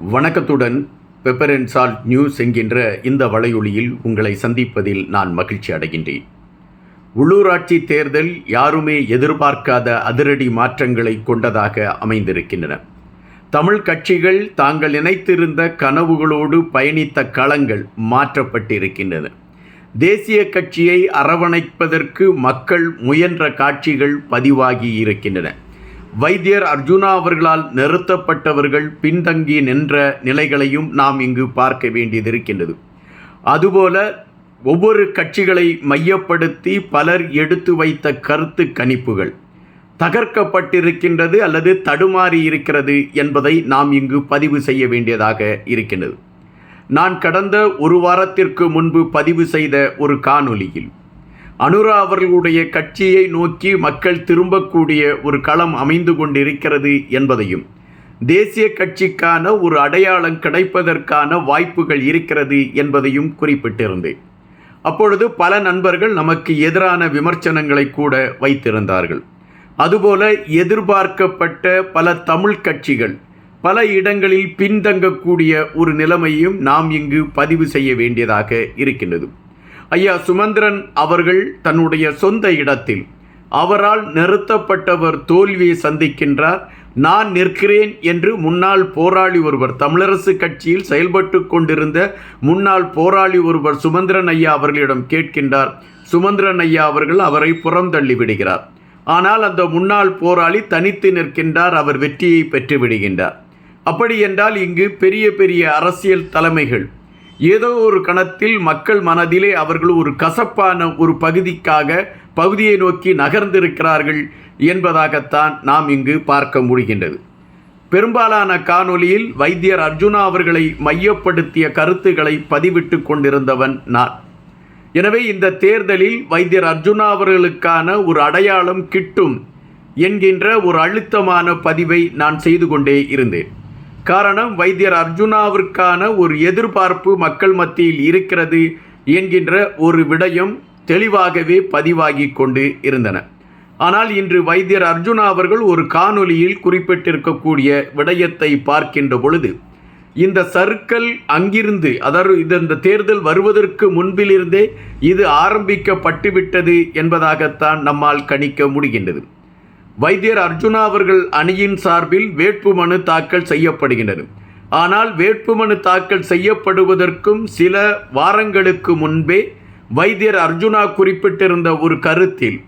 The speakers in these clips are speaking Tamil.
வணக்கத்துடன் பெப்பர் அண்ட் சால்ட் நியூஸ் என்கின்ற இந்த வலையொலியில் உங்களை சந்திப்பதில் நான் மகிழ்ச்சி அடைகின்றேன். உள்ளூராட்சி தேர்தல் யாருமே எதிர்பார்க்காத அதிரடி மாற்றங்களை கொண்டதாக அமைந்திருக்கின்றன. தமிழ் கட்சிகள் தாங்கள் நினைத்திருந்த கனவுகளோடு பயணித்த களங்கள் மாற்றப்பட்டிருக்கின்றன. தேசிய கட்சியை அரவணைப்பதற்கு மக்கள் முயன்ற காட்சிகள் பதிவாகி இருக்கின்றன. வைத்தியர் அர்ஜுனா அவர்களால் நிறுத்தப்பட்டவர்கள் பின்தங்கி நின்ற நிலைகளையும் நாம் இங்கு பார்க்க வேண்டியதிருக்கின்றது. அதுபோல ஒவ்வொரு கட்சிகளை மையப்படுத்தி பலர் எடுத்து வைத்த கருத்து கணிப்புகள் தகர்க்கப்பட்டிருக்கின்றது அல்லது தடுமாறி இருக்கிறது என்பதை நாம் இங்கு பதிவு செய்ய வேண்டியதாக இருக்கின்றது. நான் கடந்த ஒரு வாரத்திற்கு முன்பு பதிவு செய்த ஒரு காணொளியில் அனுரா அவர்களுடைய கட்சியை நோக்கி மக்கள் திரும்பக்கூடிய ஒரு களம் அமைந்து கொண்டிருக்கிறது என்பதையும் தேசிய கட்சிக்கான ஒரு அடையாளம் கிடைப்பதற்கான வாய்ப்புகள் இருக்கிறது என்பதையும் குறிப்பிட்டிருந்தேன் அப்பொழுது பல நண்பர்கள் நமக்கு எதிரான விமர்சனங்களை கூட வைத்திருந்தார்கள். அதுபோல எதிர்பார்க்கப்பட்ட பல தமிழ் கட்சிகள் பல இடங்களில் பின்தங்கக்கூடிய ஒரு நிலைமையும் நாம் இங்கு பதிவு செய்ய வேண்டியதாக இருக்கின்றது. ஐயா சுமந்திரன் அவர்கள் தன்னுடைய சொந்த இடத்தில் அவரால் நிறுத்தப்பட்டவர் தோல்வியை சந்திக்கின்றார். நான் நிற்கிறேன் என்று முன்னாள் போராளி ஒருவர் தமிழரசு கட்சியில் செயல்பட்டு கொண்டிருந்த முன்னாள் போராளி ஒருவர் சுமந்திரன் ஐயா அவர்களிடம் கேட்கின்றார். சுமந்திரன் ஐயா அவர்கள் அவரை புறந்தள்ளி விடுகிறார். ஆனால் அந்த முன்னாள் போராளி தனித்து நிற்கின்றார் அவர் வெற்றியை பெற்று விடுகின்றார். அப்படி என்றால் இங்கு பெரிய பெரிய அரசியல் தலைமைகள் ஏதோ ஒரு கணத்தில் மக்கள் மனதிலே அவர்கள் ஒரு கசப்பான ஒரு பகுதிக்காக பகுதியை நோக்கி நகர்ந்திருக்கிறார்கள் என்பதாகத்தான் நாம் இங்கு பார்க்க முடிகின்றது. பெரும்பாலான காணொளியில் வைத்தியர் அர்ஜுனா அவர்களை மையப்படுத்திய கருத்துக்களை பதிவிட்டு கொண்டிருந்தவன் நான். எனவே இந்த தேர்தலில் வைத்தியர் அர்ஜுனா அவர்களுக்கான ஒரு அடையாளம் கிட்டும் என்கின்ற ஒரு அழுத்தமான பதிவை நான் செய்து கொண்டே இருந்தேன். காரணம் வைத்தியர் அர்ஜுனாவிற்கான ஒரு எதிர்பார்ப்பு மக்கள் மத்தியில் இருக்கிறது என்கின்ற ஒரு விடயம் தெளிவாகவே பதிவாகி கொண்டு இருந்தன. ஆனால் இன்று வைத்தியர் அர்ஜுனா அவர்கள் ஒரு காணொலியில் குறிப்பிட்டிருக்கக்கூடிய விடயத்தை பார்க்கின்ற பொழுது இந்த சர்க்கல் அங்கிருந்து அதாவது இது இந்த தேர்தல் வருவதற்கு முன்பிலிருந்தே இது ஆரம்பிக்கப்பட்டுவிட்டது என்பதாகத்தான் நம்மால் கணிக்க முடிகின்றது. வைத்தியர் அர்ஜுனா அவர்கள் அணியின் சார்பில் வேட்புமனு தாக்கல் செய்யப்படுகின்றது. ஆனால் வேட்புமனு தாக்கல் செய்யப்படுவதற்கும் சில வாரங்களுக்கு முன்பே வைத்தியர் அர்ஜுனா குறிப்பிட்டிருந்த ஒரு கருத்தில்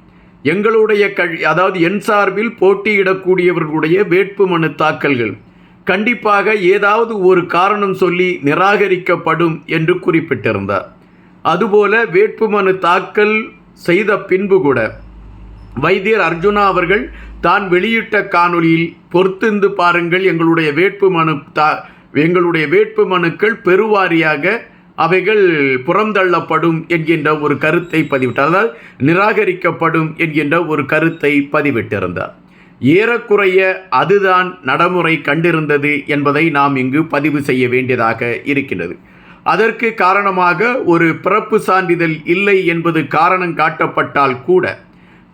எங்களுடைய க அதாவது என் சார்பில் போட்டியிடக்கூடியவர்களுடைய வேட்புமனு தாக்கல்கள் கண்டிப்பாக ஏதாவது ஒரு காரணம் சொல்லி நிராகரிக்கப்படும் என்று குறிப்பிட்டிருந்தார். அதுபோல வேட்புமனு தாக்கல் செய்த பின்பு கூட வைத்தியர் அர்ஜுனா அவர்கள் தான் வெளியிட்ட காணொலியில் பொறுத்திருந்து பாருங்கள் எங்களுடைய வேட்பு மனு தா எங்களுடைய வேட்பு மனுக்கள் பெருவாரியாக அவைகள் புறந்தள்ளப்படும் என்கின்ற ஒரு கருத்தை பதிவிட்டார். அதாவது நிராகரிக்கப்படும் என்கின்ற ஒரு கருத்தை பதிவிட்டிருந்தார். ஏறக்குறைய அதுதான் நடைமுறை கண்டிருந்தது என்பதை நாம் இங்கு பதிவு செய்ய வேண்டியதாக இருக்கின்றது. அதற்கு காரணமாக ஒரு பிறப்பு சான்றிதழ் இல்லை என்பது காரணம் காட்டப்பட்டால் கூட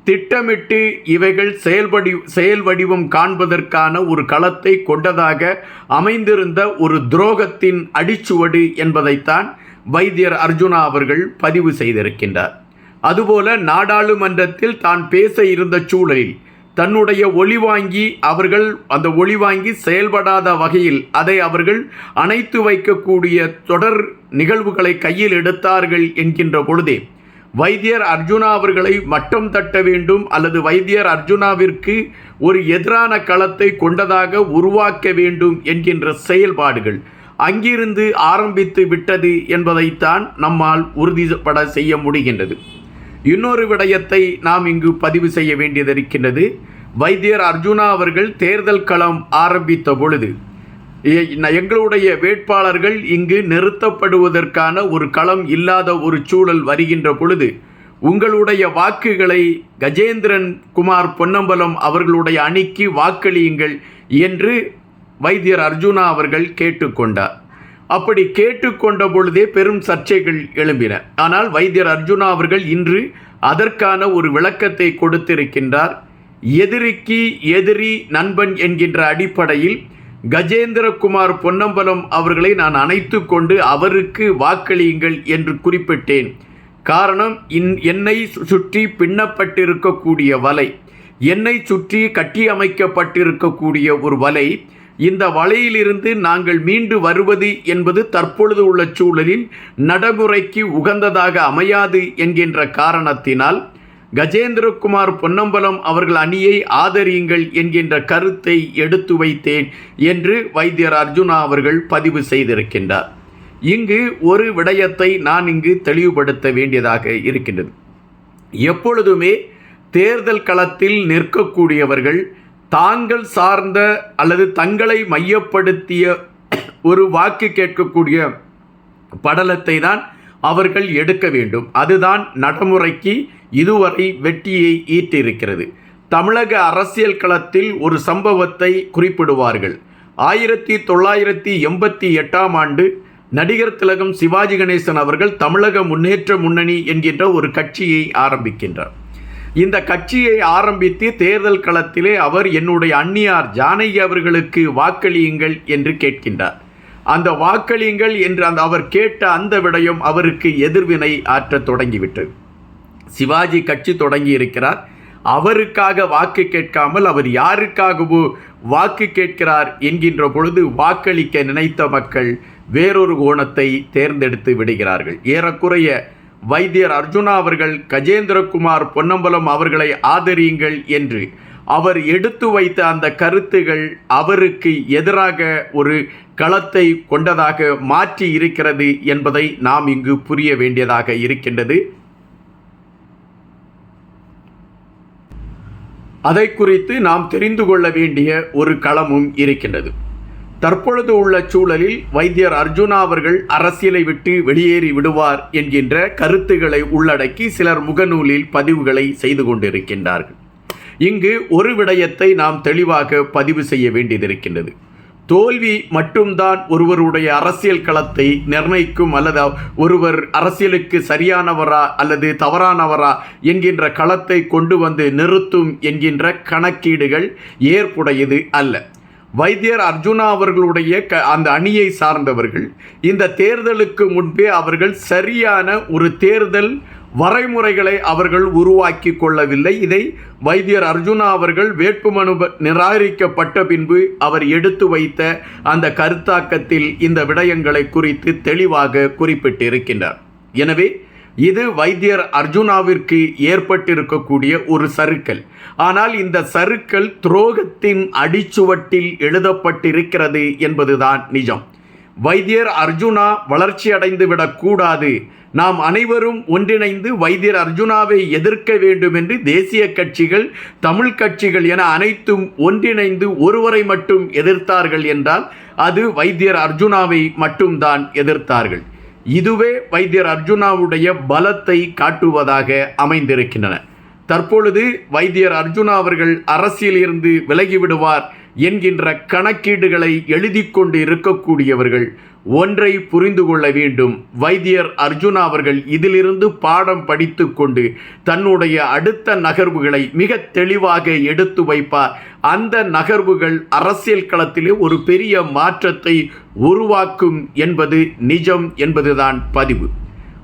திட்டமிட்டு இவைகள் செயல்படி செயல் வடிவம் காண்பதற்கான ஒரு களத்தை கொண்டதாக அமைந்திருந்த ஒரு துரோகத்தின் அடிச்சுவடு என்பதைத்தான் வைத்தியர் அர்ஜுனா அவர்கள் பதிவு செய்திருக்கின்றார். அதுபோல நாடாளுமன்றத்தில் தான் பேச இருந்த சூழலில் தன்னுடைய ஒளி வாங்கி அவர்கள் அந்த ஒளி வாங்கி செயல்படாத வகையில் அதை அவர்கள் அணைத்து வைக்கக்கூடிய தொடர் நிகழ்வுகளை கையில் எடுத்தார்கள் என்கின்ற பொழுதே வைத்தியர் அர்ஜுனா அவர்களை மட்டம் தட்ட வேண்டும் அல்லது வைத்தியர் அர்ஜுனாவிற்கு ஒரு எதிரான களத்தை கொண்டதாக உருவாக்க வேண்டும் என்கின்ற செயல்பாடுகள் அங்கிருந்து ஆரம்பித்து விட்டது என்பதைத்தான் நம்மால் உறுதிப்பட செய்ய முடிகின்றது. இன்னொரு விடயத்தை நாம் இங்கு பதிவு செய்ய வேண்டியதிருக்கின்றது வைத்தியர் அர்ஜுனா அவர்கள் தேர்தல் களம் ஆரம்பித்த பொழுது எங்களுடைய வேட்பாளர்கள் இங்கு நிறுத்தப்படுவதற்கான ஒரு களம் இல்லாத ஒரு சூழல் வருகின்ற பொழுது உங்களுடைய வாக்குகளை கஜேந்திரன் குமார் பொன்னம்பலம் அவர்களுடைய அணிக்கு வாக்களியுங்கள் என்று வைத்தியர் அர்ஜுனா அவர்கள் கேட்டுக்கொண்டார். அப்படி கேட்டுக்கொண்ட பொழுதே பெரும் சர்ச்சைகள் எழும்பின. ஆனால் வைத்தியர் அர்ஜுனா அவர்கள் இன்று அதற்கான ஒரு விளக்கத்தை கொடுத்திருக்கின்றார். எதிரிக்கு எதிரி நண்பன் என்கின்ற அடிப்படையில் கஜேந்திரகுமார் பொன்னம்பலம் அவர்களை நான் அணைத்து கொண்டு அவருக்கு வாக்களியுங்கள் என்று குறிப்பிட்டேன். காரணம் இன் என்னை சுற்றி பின்னப்பட்டிருக்கக்கூடிய வலை என்னை சுற்றி கட்டியமைக்கப்பட்டிருக்கக்கூடிய ஒரு வலை இந்த வலையிலிருந்து நாங்கள் மீண்டு வருவது என்பது தற்பொழுது உள்ள சூழலில் நடைமுறைக்கு உகந்ததாக அமையாது என்கின்ற காரணத்தினால் கஜேந்திரகுமார் பொன்னம்பலம் அவர்கள் அணியை ஆதரியுங்கள் என்கின்ற கருத்தை எடுத்து வைத்தேன் என்று வைத்தியர் அர்ஜுனா அவர்கள் பதிவு செய்திருக்கின்றார். இங்கு ஒரு விடயத்தை நான் இங்கு தெளிவுபடுத்த வேண்டியதாக இருக்கின்றது. எப்பொழுதுமே தேர்தல் களத்தில் நிற்கக்கூடியவர்கள் தாங்கள் சார்ந்த அல்லது தங்களை மையப்படுத்திய ஒரு வாக்கு கேட்கக்கூடிய படலத்தை தான் அவர்கள் எடுக்க வேண்டும். அதுதான் நடைமுறைக்கு இதுவரை வெற்றியை ஈட்டிருக்கிறது தமிழக அரசியல் களத்தில் ஒரு சம்பவத்தை குறிப்பிடுவார்கள். ஆயிரத்தி தொள்ளாயிரத்தி எண்பத்தி எட்டாம் ஆண்டு நடிகர் திலகம் சிவாஜி கணேசன் அவர்கள் தமிழக முன்னேற்ற முன்னணி என்கின்ற ஒரு கட்சியை ஆரம்பிக்கின்றார். இந்த கட்சியை ஆரம்பித்து தேர்தல் களத்திலே அவர் என்னுடைய அந்நியார் ஜானகி அவர்களுக்கு வாக்களியுங்கள் என்று கேட்கின்றார். அந்த வாக்களியுங்கள் என்று அந்த அவர் கேட்ட அந்த விடயம் அவருக்கு எதிர்வினை ஆற்றத் தொடங்கிவிட்டது சிவாஜி கட்சி தொடங்கி இருக்கிறார் அவருக்காக வாக்கு கேட்காமல் அவர் யாருக்காகவோ வாக்கு கேட்கிறார் என்கின்ற பொழுது வாக்களிக்க நினைத்த மக்கள் வேறொரு கோணத்தை தேர்ந்தெடுத்து விடுகிறார்கள். ஏறக்குறைய வைத்தியர் அர்ஜுனா அவர்கள் கஜேந்திரகுமார் பொன்னம்பலம் அவர்களை ஆதரியுங்கள் என்று அவர் எடுத்து வைத்த அந்த கருத்துகள் அவருக்கு எதிராக ஒரு களத்தை கொண்டதாக மாற்றி இருக்கிறது என்பதை நாம் இங்கு புரிய வேண்டியதாக இருக்கின்றது. அதை குறித்து நாம் தெரிந்து கொள்ள வேண்டிய ஒரு களமும் இருக்கின்றது. தற்பொழுது உள்ள சூழலில் வைத்தியர் அர்ஜுனா அவர்கள் அரசியலை விட்டு வெளியேறி விடுவார் என்கின்ற கருத்துக்களை உள்ளடக்கி சிலர் முகநூலில் பதிவுகளை செய்து கொண்டிருக்கின்றார்கள். இங்கு ஒரு விடயத்தை நாம் தெளிவாக பதிவு செய்ய வேண்டியதிருக்கின்றது. தோல்வி மட்டும்தான் ஒருவருடைய அரசியல் களத்தை நிர்ணயிக்கும் அல்லது ஒருவர் அரசியலுக்கு சரியானவரா அல்லது தவறானவரா என்கின்ற களத்தை கொண்டு வந்து நிறுத்தும் என்கின்ற கணக்கீடுகள் ஏற்புடையது அல்ல. வைத்தியர் அர்ஜுனா அவர்களுடைய க அந்த அணியை சார்ந்தவர்கள் இந்த தேர்தலுக்கு முன்பே அவர்கள் சரியான ஒரு தேர்தல் வரைமுறைகளை அவர்கள் உருவாக்கி கொள்ளவில்லை. இதை வைத்தியர் அர்ஜுனா அவர்கள் வேட்புமனு நிராகரிக்கப்பட்ட பின்பு அவர் எடுத்து வைத்த அந்த கருத்தாக்கத்தில் இந்த விடயங்களை குறித்து தெளிவாக குறிப்பிட்டிருக்கின்றார். எனவே இது வைத்தியர் அர்ஜுனாவிற்கு ஏற்பட்டிருக்கக்கூடிய ஒரு சருக்கள் ஆனால் இந்த சருக்கள் துரோகத்தின் அடிச்சுவட்டில் எழுதப்பட்டிருக்கிறது என்பதுதான் நிஜம். வைத்தியர் அர்ஜுனா வளர்ச்சி அடைந்து விடக்கூடாது. நாம் அனைவரும் ஒன்றிணைந்து வைத்தியர் அர்ஜுனாவை எதிர்க்க வேண்டும் என்று தேசிய கட்சிகள் தமிழ் கட்சிகள் என அனைத்தும் ஒன்றிணைந்து ஒருவரை மட்டும் எதிர்த்தார்கள் என்றால் அது வைத்தியர் அர்ஜுனாவை மட்டும்தான் எதிர்த்தார்கள். இதுவே வைத்தியர் அர்ஜுனாவுடைய பலத்தை காட்டுவதாக அமைந்திருக்கின்றன. தற்பொழுது வைத்தியர் அர்ஜுனா அவர்கள் அரசியலிருந்து விலகிவிடுவார் என்கின்ற கணக்கீடுகளை எழுதி கொண்டு இருக்கக்கூடியவர்கள் ஒன்றை புரிந்து கொள்ள வேண்டும். வைத்தியர் அர்ஜுனா அவர்கள் இதிலிருந்து பாடம் படித்து கொண்டு தன்னுடைய அடுத்த நகர்வுகளை மிக தெளிவாக எடுத்து வைப்பார். அந்த நகர்வுகள் அரசியல் களத்திலே ஒரு பெரிய மாற்றத்தை உருவாக்கும் என்பது நிஜம் என்பதுதான் பதிவு.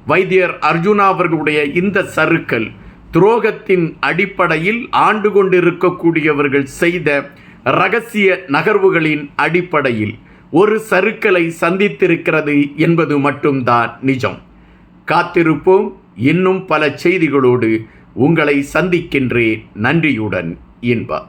வைத்தியர் அர்ஜுனா அவர்களுடைய இந்த சருக்கள் துரோகத்தின் அடிப்படையில் ஆண்டு கொண்டிருக்கக்கூடியவர்கள் செய்த ரகசிய நகர்வுகளின் அடிப்படையில் ஒரு சருக்களை சந்தித்திருக்கிறது என்பது மட்டும்தான் நிஜம். காத்திருப்போம். இன்னும் பல செய்திகளோடு உங்களை சந்திக்கின்றேன். நன்றியுடன் இன்பா.